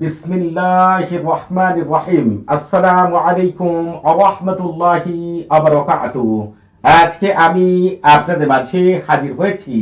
বিসমিল্লাহির রহমানির রহিম। আসসালামু আলাইকুম ওয়া রাহমাতুল্লাহি আজকে আমি আপনাদের মাঝে হাজির হয়েছি।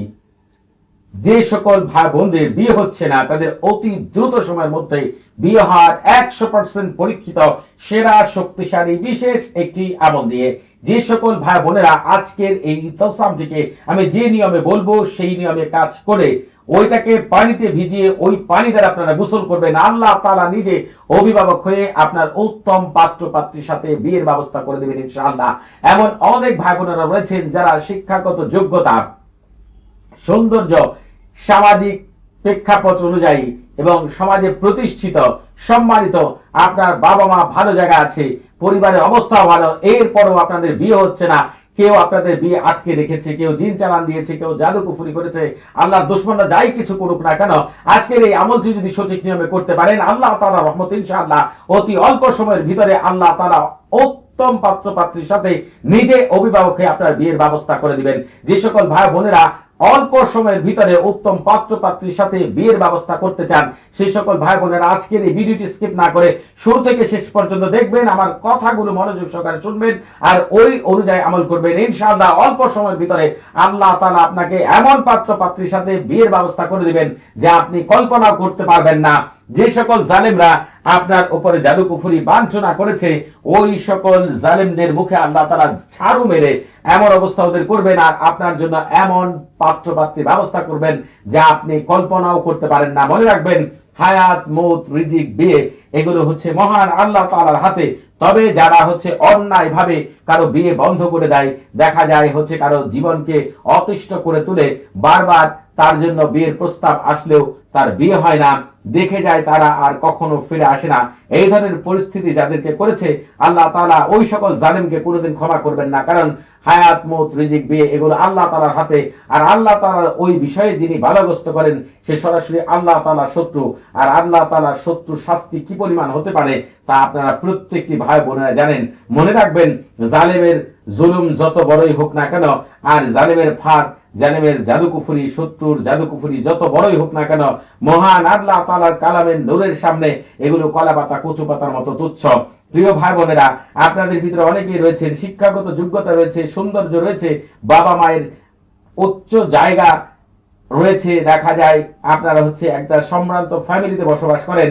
যে সকল ভাই বোনদের বিয়ে হচ্ছে না, তাদের অতি দ্রুত সময়ের মধ্যে বিয়ে হওয়ার একশো পার্সেন্ট পরীক্ষিত, সেরা, শক্তিশালী, বিশেষ একটি আমল দিয়ে যে সকল ভাই বোনেরা আজকের এই তসামটিকে আমি যে নিয়মে বলব, সেই নিয়মে কাজ করে ওইটাকে পানিতে ভিজিয়ে ওই পানি দ্বারা আপনারা গোসল করবেন। আল্লাহ তালা নিজে অভিভাবক হয়ে আপনার উত্তম পাত্র পাত্রীর সাথে বিয়ের ব্যবস্থা করে দেবেন ইনশাআল্লাহ। এমন অনেক ভাই বোনেরা রয়েছেন যারা শিক্ষাগত যোগ্যতা, সৌন্দর্য, সামাজিক প্রেক্ষাপট অনুযায়ী এবং সমাজে প্রতিষ্ঠিত, সম্মানিত, আপনার বাবা মা ভালো জায়গা আছে পরিবারের অবস্থাও ভালো, এরপরও আপনাদের বিয়ে হচ্ছে না। কেউ আপনাদের বিয়ে আটকে রেখেছে, কেউ জিন চালান দিয়েছে, কেউ জাদু কুফুরি করেছে। আল্লাহ দুশ্মনরা যাই কিছু করুক না কেন, আজকের এই আমলটি যদি সঠিক নিয়মে করতে পারেন, আল্লাহ তালা রহমত ইনশাআল্লাহ অতি অল্প সময়ের ভিতরে আল্লাহ তালা উত্তম পাত্র পাত্রীর সাথে নিজে অভিভাবক আপনার বিয়ের ব্যবস্থা করে দিবেন। যে সকল ভাই বোনেরা অল্প সময়ের ভিতরে উত্তম পাত্র পাত্রীর সাথে বিয়ের ব্যবস্থা করতে চান। সেই সকল ভাই বোনেরা আজকের এই ভিডিওটি স্কিপ না করে শুরু থেকে শেষ পর্যন্ত দেখবেন, আমার কথাগুলো মনোযোগ সহকারে শুনবেন আর ওই অনুযায়ী আমল করবেন। ইনশাআল্লাহ অল্প সময়ের ভিতরে আল্লাহ তাআলা আপনাকে এমন পাত্র পাত্রীর সাথে বিয়ের ব্যবস্থা করে দিবেন যা আপনি কল্পনাও করতে পারবেন না। যে সকল জালেমরা আপনার উপরে জাদু কুফুরি বাঞ্ছনা করেছে, ওই সকল জালেমদের মুখে আল্লাহ তারা ছাড়ু মেরে এমন অবস্থা ওদের করবেন আর আপনার জন্য এমন পাত্র পাত্রী ব্যবস্থা করবেন যা আপনি কল্পনাও করতে পারেন না। মনে রাখবেন, হায়াত, মৌত, রিজিক, বিয়ে, এগুলো হচ্ছে মহান আল্লাহ তালার হাতে। তবে যারা হচ্ছে অন্যায় ভাবে কারও বিয়ে বন্ধ করে দেয়, দেখা যায় হচ্ছে কারও জীবনকে অতিষ্ঠ করে তুলে বারবার তার জন্য বিয়ের প্রস্তাব আসলেও তার বিয়ে হয় না। দেখে যায় তারা আর কখনো ফিরে আসে না। এই ধরনের পরিস্থিতি যাদেরকে করেছে, আল্লাহ তালা ওই সকল জালিমকে কোনোদিন ক্ষমা করবেন না। কারণ হায়াত, মত, রিজিক, বিয়ে এগুলো আল্লাহ তালার হাতে। আর আল্লাহ তালার ওই বিষয়ে যিনি বাধাগ্রস্ত করেন, সে সরাসরি আল্লাহ তালার শত্রু। আর আল্লাহ তালার শত্রু শাস্তি কি পরিমাণ হতে পারে, তা আপনারা প্রত্যেকটি ভাই বোনেরা জানেন। মনে রাখবেন, জালেমের জুলুম যত বড়ই হোক না কেন, আর জালেমের ফাঁদ, জালেমের জাদুকুফুরি, শত্রুর জাদুকুফুরি যত বড়ই হোক না কেন, মহান আল্লাহ তালার কালামের নূরের সামনে এগুলো কলা পাতা কচু পাতার মতো তুচ্ছ। প্রিয় ভাই বোনেরা আপনাদের ভিতরে অনেকেই রয়েছেন, শিক্ষাগত যোগ্যতা রয়েছে, সৌন্দর্য রয়েছে, বাবা মায়ের উচ্চ জায়গা রয়েছে, দেখা যায় আপনারা হচ্ছে একটা সম্ভ্রান্ত ফ্যামিলিতে বসবাস করেন,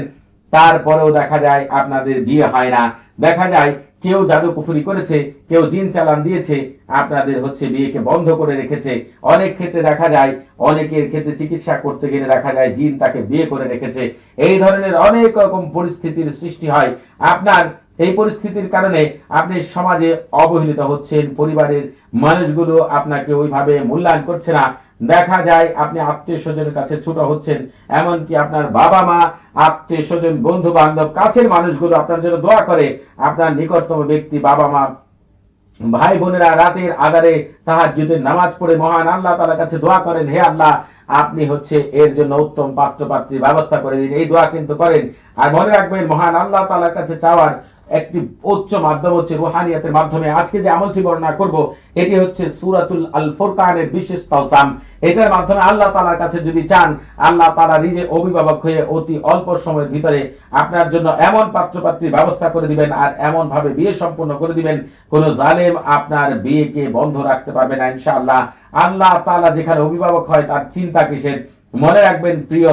তারপরেও দেখা যায় আপনাদের বিয়ে হয় না। দেখা যায় কেউ জাদু কুফুরি করেছে, কেউ জিন চালান দিয়েছে, আপনাদের হচ্ছে বিয়েকে বন্ধ করে রেখেছে। অনেক ক্ষেত্রে দেখা যায়, অনেকের ক্ষেত্রে চিকিৎসা করতে গেলে দেখা যায় জিন তাকে বিয়ে করে রেখেছে। এই ধরনের অনেক রকম পরিস্থিতির সৃষ্টি হয়। আপনার এই পরিস্থিতির কারণে আপনি সমাজে অবহেলিত হচ্ছেন, পরিবারের মানুষগুলো আপনাকে ওইভাবে মূল্যায়ন করছে না। দেখা যায় আপনি আত্মীয় স্বজনের কাছে ছোট হচ্ছেন, এমনকি আপনার বাবা মা, আত্মীয় স্বজন বন্ধু বান্ধব কাছের মানুষগুলো আপনার জন্য দোয়া করে, আপনার নিকটতম ব্যক্তি, বাবা মা, ভাই বোনেরা রাতের আধারে তাহার যদি নামাজ পড়ে মহান আল্লাহ তালার কাছে দোয়া করেন, হে আল্লাহ, আপনি হচ্ছে এর জন্য উত্তম পাত্র পাত্রীর ব্যবস্থা করে দিন। এই দোয়া কিন্তু করেন। আর মনে রাখবেন, মহান আল্লাহ তালার কাছে চাওয়ার একটি উচ্চ মাধ্যম হচ্ছে রুহানিয়াতের মাধ্যমে। আজকে যে আমলটি বর্ণনা করব, এটি হচ্ছে সুরাতুল আল ফুরকানের বিশেষ তালসাম। এটার মাধ্যমে আল্লাহ তালার কাছে যদি চান, আল্লাহ তালা নিজে অভিভাবক হয়ে অতি অল্প সময়ের ভিতরে আপনার জন্য এমন পাত্রপাত্রীর ব্যবস্থা করে দিবেন আর এমন ভাবে বিয়ে সম্পন্ন করে দিবেন, কোন জালেম আপনার বিয়েকে বন্ধ রাখতে পারবে না ইনশাআল্লাহ। আল্লাহ তালা যেখানে অভিভাবক হয়, তার চিন্তা কিসের? মনে রাখবেন প্রিয়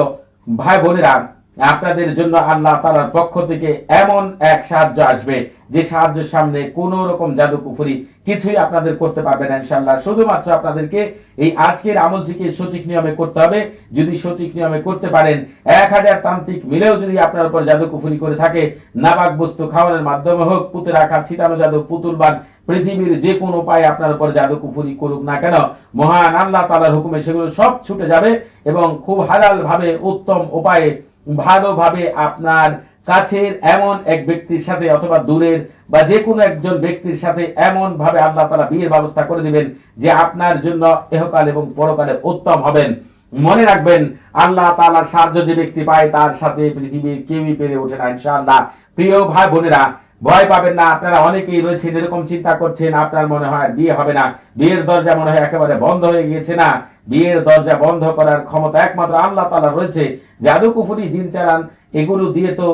ভাই বোনেরা আপনাদের জন্য আল্লাহ তালার পক্ষ থেকে এমন এক সাহায্য আসবে, যে সাহায্যের সামনে কোন রকম জাদু কুফুরি কিছুই আপনাদের করতে পারবে না ইনশাল্লাহ শুধুমাত্র আপনাদেরকে এই আজকের আমলটিকে সঠিক নিয়মে করতে হবে। যদি সঠিক নিয়মে করতে পারেন, এক হাজার তান্ত্রিক মিলেও যদি আপনার উপর জাদু কুফুরি করে থাকে, নাবাক বস্তু খাওয়ানোর মাধ্যমে হোক, পুতে রাখা ছিটানো জাদু, পুতুল বান, পৃথিবীর যে কোন উপায়ে আপনার উপর জাদু কুফুরি করুক না কেন, মহান আল্লাহ তালার হুকুমে সেগুলো সব ছুটে যাবে এবং খুব হালাল ভাবে উত্তম উপায়ে ভালোভাবে আপনার কাছের এমন এক ব্যক্তির সাথে অথবা দূরের বা যে কোনো একজন ব্যক্তির সাথে এমন ভাবে আল্লাহ তারা বিয়ের ব্যবস্থা করে দিবেন যে আপনার জন্য এহকাল এবং পরকালে উত্তম হবেন। মনে রাখবেন, আল্লাহ তালার সাহায্য যে ব্যক্তি পায় তার সাথে পৃথিবীর কেউই পেরে ওঠে না, ইনশাআল্লাহ। প্রিয় ভাই বোনেরা ভয় পাবেন না। আপনারা অনেকেই রয়েছেন, এরকম চিন্তা করছেন, আপনার মনে হয় বিয়ে হবে না। বিয়ের দরজা মনে হয় একেবারে বন্ধ হয়ে গিয়েছে না। বিয়ের দরজা বন্ধ করার ক্ষমতা একমাত্র আল্লাহ তালা রয়েছে। জাদু কুফুরি জিন চালান এগুলো দিয়ে তো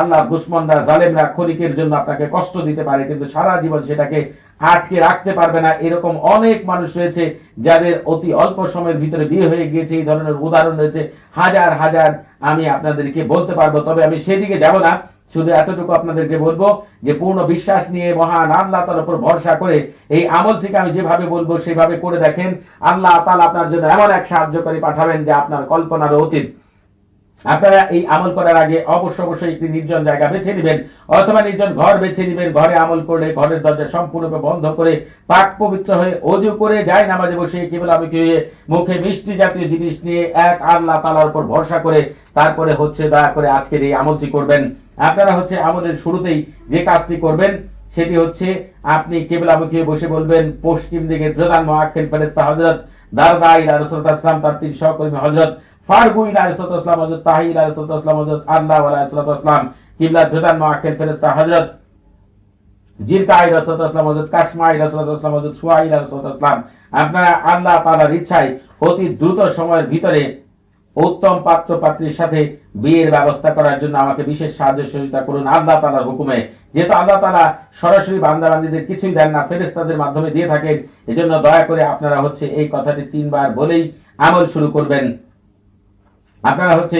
আল্লাহ দুশ্মনরা, জালেমরা ক্ষণিকের জন্য আপনাকে কষ্ট দিতে পারে, কিন্তু সারা জীবন সেটাকে আটকে রাখতে পারবে না। এরকম অনেক মানুষ রয়েছে, যাদের অতি অল্প সময়ের ভিতরে বিয়ে হয়ে গিয়েছে। এই ধরনের উদাহরণ রয়েছে। হাজার হাজার আমি আপনাদেরকে বলতে পারব, তবে আমি সেদিকে যাব না। শুধু এতটুকু আপনাদেরকে বলব যে পূর্ণ বিশ্বাস নিয়ে মহান আল্লাহ তার উপর ভরসা করে এই আমল থেকে আমি যেভাবে বলব সেভাবে করে দেখেন। আল্লাহ তালা আপনার জন্য এমন এক সাহায্যকারী পাঠাবেন যে আপনার কল্পনার অতীত। আপনারা এই আমল করার আগে অবশ্য অবশ্যই একটি নির্জন জায়গা বেছে নেবেন, অথবা নির্জন ঘর বেছে নেবেন, ঘরে আমল করলে ঘরের দরজা সম্পূর্ণরূপে বন্ধ করে পাক পবিত্র হয়ে অজু করে যায় নামাজে বসে, কেবল আমি হয়ে মুখে মিষ্টি জাতীয় জিনিস নিয়ে এক আল্লাহ তালার উপর ভরসা করে তারপরে হচ্ছে দয়া করে আজকের এই আমলটি করবেন। আপনারা হচ্ছে আমলের শুরুতেই যে কাজটি করবেন, সেটি হচ্ছে আপনি কেবল আমাকে বসে বলবেন, পশ্চিম দিকের প্রধান মহাক্ষেল ফেরেস্তা হজরত দারদা ইলা রসুলাম তার তিন সহকর্মী হজরত হজরত হজরত আল্লাহ কিবলার প্রধান মহাক্ষেল ফেরেস্তা হজরত হজরত হজরত আপনারা আল্লাহ তাআলার ইচ্ছায় অতি দ্রুত সময়ের ভিতরে উত্তম পাত্র পাত্রীর সাথে বিয়ের ব্যবস্থা করার জন্য আমাকে বিশেষ সাহায্য সহযোগিতা করুন আল্লাহ তালার হুকুমে। যেহেতু আল্লাহ তালা সরাসরি বান্দাবান্দিদের কিছুই দেন না ফেরেস্তাদের মাধ্যমে দিয়ে থাকেন, এজন্য দয়া করে আপনারা হচ্ছে এই কথাটি তিনবার বলেই আমল শুরু করবেন। আপনারা হচ্ছে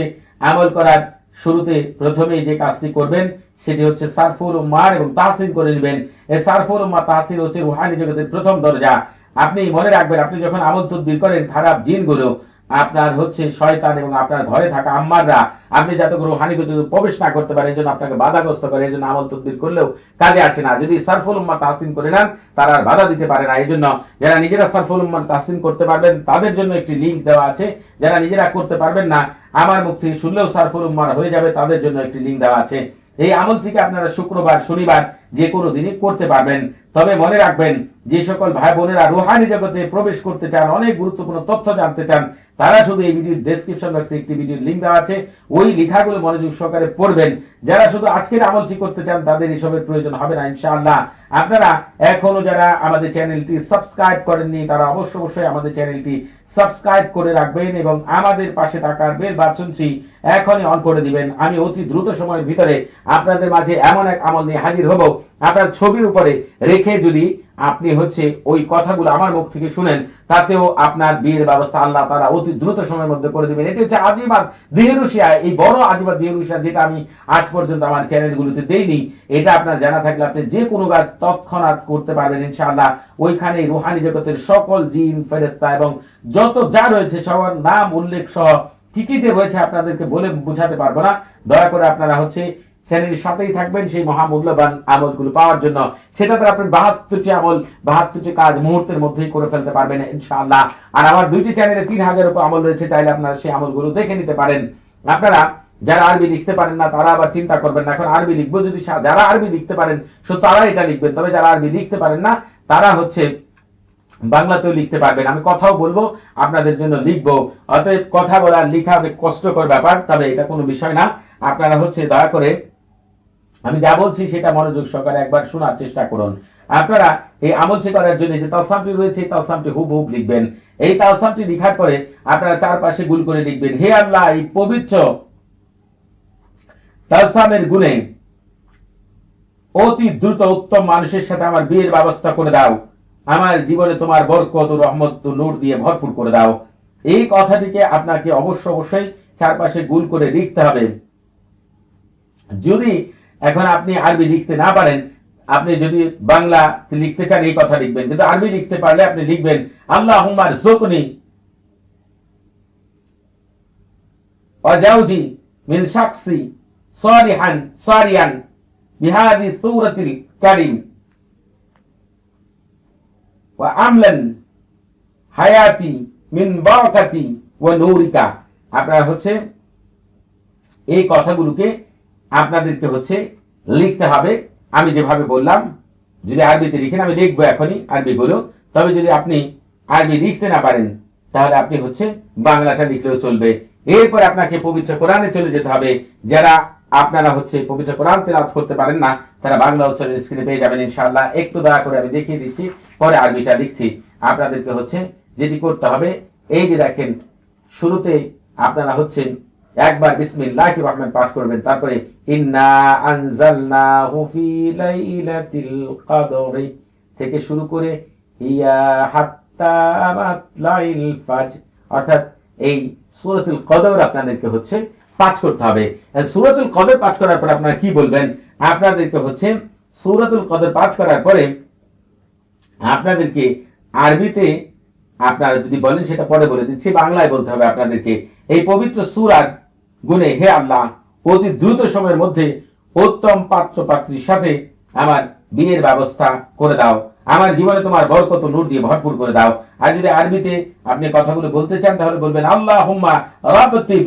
আমল করার শুরুতে প্রথমে যে কাজটি করবেন, সেটি হচ্ছে সারফুল উম্মার এবং তাহসিন করে নেবেন। এই সারফুল মা তাহসিন হচ্ছে রুহানি জগতের প্রথম দরজা। আপনি মনে রাখবেন, আপনি যখন আমল তদবির করেন, খারাপ জিনগুলো আপনার হচ্ছে শয়তান এবং আপনার ঘরে থাকা আম্মাররা, আপনি যাতে করে হানিগত প্রবেশ না করতে পারেন এই জন্য আপনাকে বাধাগ্রস্ত করে এই জন্য আমল তদবির করলেও কাজে আসে না। যদি সারফুল উম্মা তাহসিন করে নেন, তারা আর বাধা দিতে পারে না। এই জন্য যারা নিজেরা সারফুল উম্মা তাহসিন করতে পারবেন, তাদের জন্য একটি লিঙ্ক দেওয়া আছে। যারা নিজেরা করতে পারবেন না, আমার মুখ থেকে শুনলেও সারফুল উম্মার হয়ে যাবে, তাদের জন্য একটি লিঙ্ক দেওয়া আছে। এই আমল থেকে আপনারা শুক্রবার, শনিবার যে কোনো দিনই করতে পারবেন। তবে মনে রাখবেন, যে সকল ভাই বোনেরা রুহানি জগতে প্রবেশ করতে চান, অনেক গুরুত্বপূর্ণ তথ্য জানতে চান, তারা শুধু এই ভিডিওর ডেসক্রিপশন বক্সে একটি ভিডিওর লিঙ্ক দেওয়া আছে। ওই লেখাগুলো মনোযোগ সহকারে পড়বেন। যারা শুধু আজকের আমলটি করতে চান, তাদের এসবের প্রয়োজন হবে না, ইনশাআল্লাহ। আপনারা এখনও যারা আমাদের চ্যানেলটি সাবস্ক্রাইব করেননি, তারা অবশ্য অবশ্যই আমাদের চ্যানেলটি সাবস্ক্রাইব করে রাখবেন এবং আমাদের পাশে থাকার বেল বাটনটি এখনই অন করে দিবেন। আমি অতি দ্রুত সময়ের ভিতরে আপনাদের মাঝে এমন এক আমল নিয়ে হাজির হব। আপনার ছবির উপরে রেখে যদি আপনি হচ্ছে ওই কথাগুলো আমার মুখ থেকে শুনেন, তাতেও আপনার বিয়ের ব্যবস্থা আল্লাহ তারা অতি দ্রুত সময়ের মধ্যে করে দিবেন। এটি হচ্ছে আজিবাদ দেহরুশিয়া। এই বড় আজিবাদ দেহরুশিয়া যেটা আমি আজ পর্যন্ত আমার চ্যানেলগুলোতে দেইনি, এটা আপনার জানা থাকলে আপনি যে কোনো কাজ তৎক্ষণাৎ করতে পারবেন ইনশাআল্লাহ। ওইখানে রুহানি জগতের সকল জিন ফেরেস্তা এবং যত যা রয়েছে সবার নাম উল্লেখ সহ কি কি যে রয়েছে আপনাদেরকে বলে বোঝাতে পারব না। দয়া করে আপনারা হচ্ছে চ্যানেলের সাথেই থাকবেন সেই মহামূল্যবান আমলগুলো পাওয়ার জন্য। সেটাতে আপনি বাহাত্তরটি আমল, বাহাত্তরটি কাজ মুহূর্তের মধ্যেই করে ফেলতে পারবেন ইনশাআল্লাহ। আর আমার দুইটি চ্যানেলে তিন হাজার উপর আমল রয়েছে, চাইলে আপনারা সেই আমলগুলো দেখে নিতে পারেন। আপনারা যারা আরবি লিখতে পারেন না, তারা আবার চিন্তা করবেন না। এখন আরবি লিখব যদি যারা আরবি লিখতে পারেন, সো তারা এটা লিখবেন। তবে যারা আরবি লিখতে পারেন না, তারা হচ্ছে বাংলাতেও লিখতে পারবেন। আমি কথাও বলব, আপনাদের জন্য লিখব। অতএব কথা বলার লিখা কষ্টকর ব্যাপার, তবে এটা কোনো বিষয় না। আপনারা হচ্ছে দয়া করে আমি যা বলছি সেটা মনোযোগ সহকারে একবার শোনার চেষ্টা করুন। আপনারা এই আমলটি করার জন্য যে তালসামটি রয়েছে, এই তালসামটি হুব লিখবেন। এই তালসামটি লিখার পরে আপনারা চারপাশে গুল করে লিখবেন, হে আল্লাহ, এই পবিত্র তালসামের গুণে অতি দ্রুত উত্তম মানুষের সাথে আমার বিয়ের ব্যবস্থা করে দাও। আমার জীবনে তোমার বরকত ও রহমত ও নূর দিয়ে ভরপুর করে দাও। এই কথাটিকে আপনাকে অবশ্য অবশ্যই চারপাশে গুল করে লিখতে হবে। যদি এখন আপনি আরবি লিখতে না পারেন, আপনি যদি বাংলা লিখতে চান, এই কথা লিখবেন। কিন্তু আরবি লিখতে পারলে আপনি লিখবেন আল্লাহ হুমার জোকনি অজাউজি মিন শাকসি সারিহান সারিয়ান বিহাদি সূরাতিল কারিম আমলান হায়াতি মিন বারাকাতি ও নূরিকা। আপনার হচ্ছে এই কথাগুলোকে আপনাদেরকে হচ্ছে লিখতে হবে। আমি যেভাবে বললাম, যদি আরবিতে লিখেন, আমি লিখব এখনই আরবি আরবিগুলো তবে যদি আপনি আরবি লিখতে না পারেন, তাহলে আপনি হচ্ছে বাংলাটা লিখলেও চলবে। এরপর আপনাকে পবিত্র কোরআনে চলে যেতে হবে। যারা আপনারা হচ্ছে পবিত্র কোরআন তেলাওয়াত করতে পারেন না, তারা বাংলা উচ্চারণ স্ক্রিনে পেয়ে যাবেন ইনশাআল্লাহ। একটু দয়া করে আমি দেখিয়ে দিচ্ছি, পরে আরবিটা লিখছি। আপনাদেরকে হচ্ছে যেটি করতে হবে, এই যে দেখেন, শুরুতে আপনারা হচ্ছেন একবার বিসমিল্লাহির রহমান পাঠ করবেন, তারপরে থেকে শুরু করে অর্থাৎ, এই সূরাতুল কদর আপনাদেরকে হচ্ছে পাঠ করতে হবে। সূরাতুল কদর পাঠ করার পর আপনারা কি বলবেন? আপনাদেরকে হচ্ছে সূরাতুল কদর পাঠ করার পরে, আপনাদেরকে আরবিতে আপনারা যদি বলেন, সেটা পরে বলে দিচ্ছি। বাংলায় বলতে হবে আপনাদেরকে, এই পবিত্র সুরার গুণে হে আল্লাহ, অতি দ্রুত সময়ের মধ্যে উত্তম পাত্র পাত্রীর সাথে আমার বিয়ের ব্যবস্থা করে দাও। আমার জীবনে তোমার বরকত নূর দিয়ে ভরপুর করে দাও। আর যদি আরবিতে আপনি কথাগুলো বলতে চান, তাহলে বলবেন আল্লাহ হুম্মা রাবতিব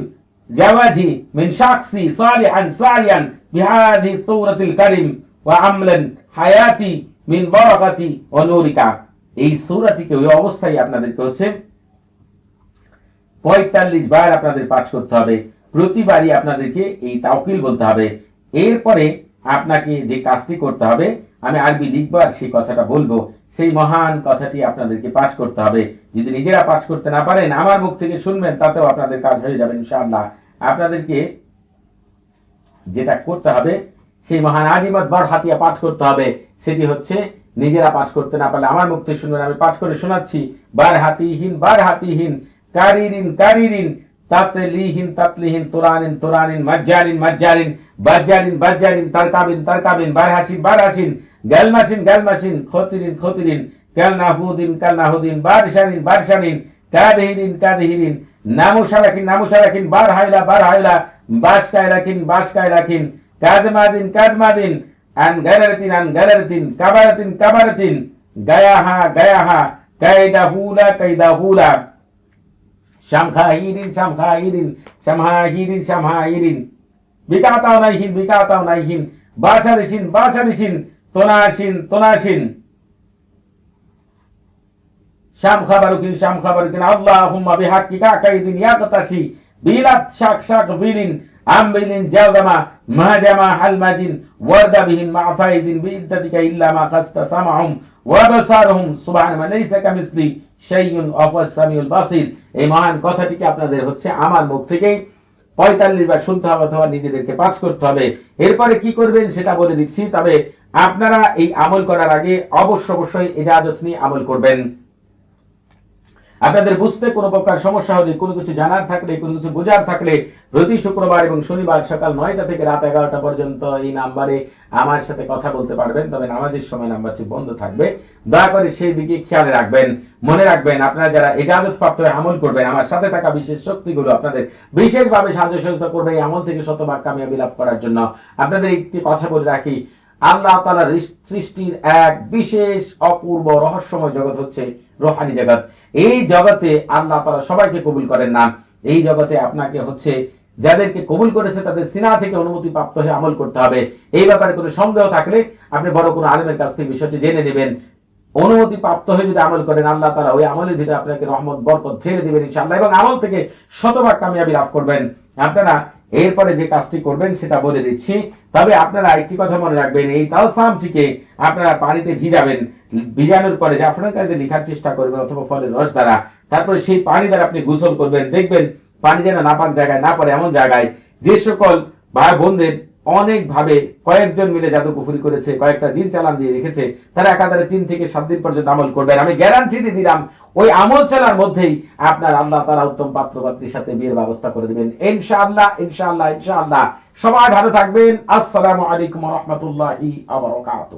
জাওয়াজি মিন শাকসি সালিহান সালিয়ান বিহাদি তৌরাতিল কারিম ওয়া আমলান হায়াতি মিন বারাকাতি ওয়া নূরিকা। এই সূরাটিকে ওই অবস্থায় আপনাদেরকে হচ্ছে পঁয়তাল্লিশ বার আপনাদের পাঠ করতে হবে। প্রতিবারই আপনাদেরকে এই তাওকিল বলতে হবে। এরপরে আপনাকে যে কাজটি করতে হবে, আমি আরবি লিখব আর সেই কথাটা বলব। সেই মহান কথাটি আপনাদেরকে পাঠ করতে হবে। যদি নিজেরা পাঠ করতে না পারেন, আমার মুখ থেকে শুনবেন, তাতেও আপনাদের কাজ হয়ে যাবে ইনশাআল্লাহ। আপনাদেরকে যেটা করতে হবে, সেই মহান আজিমত বার হাতিয়া পাঠ করতে হবে। সেটি হচ্ছে নিজেরা পাঠ করতে না পারলে আমার থেকে শুনবেন আমি পাঠ করে শোনাচ্ছি। বার হাতিহীন বার হাতিহীন কারিরিন কারিরিন তাতলিহীন তাতলিহীন তোরানিন তোরানিন মাজজারিন মাজজারিন বাজ্জারিন বাজ্জারিন তারকাবিন তারকাবিন, বার হাসিন বার হাসিন গ্যালমাসিন গ্যালমাসিন খতিরিন খতিরিন কালনাহুদিন কালনাহুদিন বারশানিন বারশানিন কাদেহিরিন কাদেহিরিন নামুসারাকিন নামুসারাকিন বার হাইলা বার হাইলা বাসকায় রাখিন বাসকায় রাখিন কাদমাদিন কাদমাদিন আন গারাতিন আন গারাতিন কাবারাতিন কাবারাতিন। গায়াহা গায়াহা কায়দা হুলা কায়দা হুলা শামখাহিরিন শামখাহিরিন শামহাহিরিন শামহাহিরিন বিকাতাও নাইহিন বিকাতাও নাইহিন। বাসারিসিন বাসারিসিন তোনাসিন তোনাসিন শাম খাবারুকিন শাম খাবারুকিন আল্লাহুম্মা বিহাক্কিকা কাইদিন ইয়াকতাসি বিলাত শাক শাক বিলিন আমবিলিন জাওদামা মাহাজামা হালমাজিন ওয়ারদা বিহিন মাফাইদিন বিইদ্দাতিকা ইল্লা মা খাস্তা সামাহুম ওয়া বাসারহুম সুবহান মান লাইসা কামিসলি শাইউন ওয়া সামিউল বাসির। এই মহান কথাটিকে আপনাদের হচ্ছে আমার মুখ থেকেই পঁয়তাল্লিশ বার শুনতে হবে অথবা নিজেদেরকে পাঠ করতে হবে। এরপরে কি করবেন সেটা বলে দিচ্ছি, তবে আপনারা এই আমল করার আগে অবশ্য অবশ্যই এজাজত নিয়ে আমল করবেন। আপনাদের বুঝতে কোনো প্রকার সমস্যা হলে, কোনো কিছু জানার থাকলে, কোনো কিছু বোঝার থাকলে প্রতি শুক্রবার এবং শনিবার সকাল নয়টা থেকে রাত এগারোটা পর্যন্ত এই নাম্বারে আমার সাথে কথা বলতে পারবেন। তবে নামাজের সময় নাম্বারটি বন্ধ থাকবে। দয়া করে সেই দিকে খেয়াল রাখবেন। মনে রাখবেন, আপনারা যারা এজাজত প্রাপ্ত হয়ে আমল করবেন, আমার সাথে থাকা বিশেষ শক্তিগুলো আপনাদের বিশেষভাবে সাহায্য সহযোগিতা করবে এই আমল থেকে শতভাগ কামিয়াবি লাভ করার জন্য। আপনাদের একটি কথা বলে রাখি, আল্লাহ তালা সৃষ্টির এক বিশেষ অপূর্ব রহস্যময় জগৎ হচ্ছে রোহানি জগৎ। এই জগতে আল্লাহ তালা সবাইকে কবুল করেন না। এই জগতে আপনাকে হচ্ছে যাদেরকে কবুল করেছে তাদের সিনা থেকে অনুমতি প্রাপ্ত হয়ে আমল করতে হবে। এই ব্যাপারে কোনো সন্দেহ থাকলে আপনি বড় কোনো আলেমের কাছ থেকে বিষয়টি জেনে নেবেন। অনুমতি প্রাপ্ত হয়ে যদি আমল করেন, আল্লাহ তারা ওই আমলের ভিতরে আপনাকে রহমত, বরকত ছেড়ে দেবেন ইনশাআল্লাহ এবং আমল থেকে শতভাগ কামিয়াবি লাভ করবেন। আপনারা এরপরে যে কাজটি করবেন সেটা বলে দিচ্ছি। তবে আপনারা একটি কথা মনে রাখবেন, এই তালসামটিকে আপনারা পানিতে ভিজাবেন। ভিজানোর পরে জাফরান কালিতে লেখার চেষ্টা করবেন অথবা ফলের রস দ্বারা, তারপরে সেই পানি দ্বারা আপনি গোসল করবেন, দেখবেন পানি যেন নাপাক জায়গায়, না পড়ে এমন জায়গায় যে সকল ভাই বোনদের অনেক ভাবে কয়েকজন মিলে জাদু পুফুরি করেছে, কয়েকটা জিন চালান দিয়ে রেখেছে, তারা একাধারে তিন থেকে সাত দিন পর্যন্ত আমল করবেন। আমি গ্যারান্টি দিয়ে দিলাম, ওই আমল চালার মধ্যেই আপনার আল্লাহ তারা উত্তম পাত্র পাত্রীর সাথে বিয়ের ব্যবস্থা করে দিবেন। ইনশাআল্লাহ ইনশাআল্লাহ ইনশাআল্লাহ। সবাই ভালো থাকবেন। আসসালামু আলাইকুম রহমতুল্লাহি আবরকাত